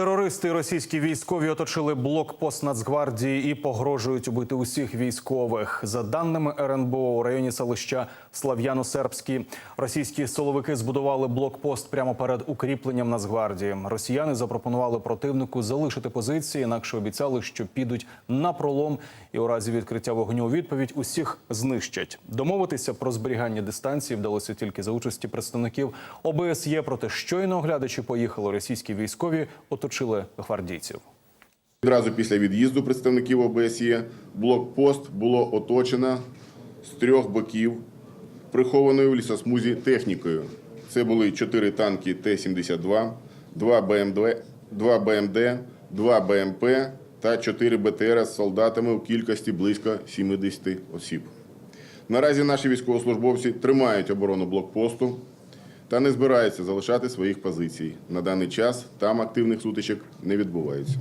Терористи російські військові оточили блокпост Нацгвардії і погрожують убити усіх військових. За даними РНБО, у районі селища Слав'яно-Сербські російські силовики збудували блокпост прямо перед укріпленням Нацгвардії. Росіяни запропонували противнику залишити позиції, інакше обіцяли, що підуть на пролом і у разі відкриття вогню у відповідь усіх знищать. Домовитися про зберігання дистанції вдалося тільки за участі представників ОБСЄ. Проте щойно оглядачі поїхали російські військові, оточили гвардійців. Відразу після від'їзду представників ОБСЄ блокпост було оточено з трьох боків прихованою в лісосмузі технікою. Це були чотири танки Т-72, два БМД, два БМД, два БМП та чотири БТР з солдатами у кількості близько 70 осіб. Наразі наші військовослужбовці тримають оборону блокпосту та не збираються залишати своїх позицій. На даний час там активних сутичок не відбувається.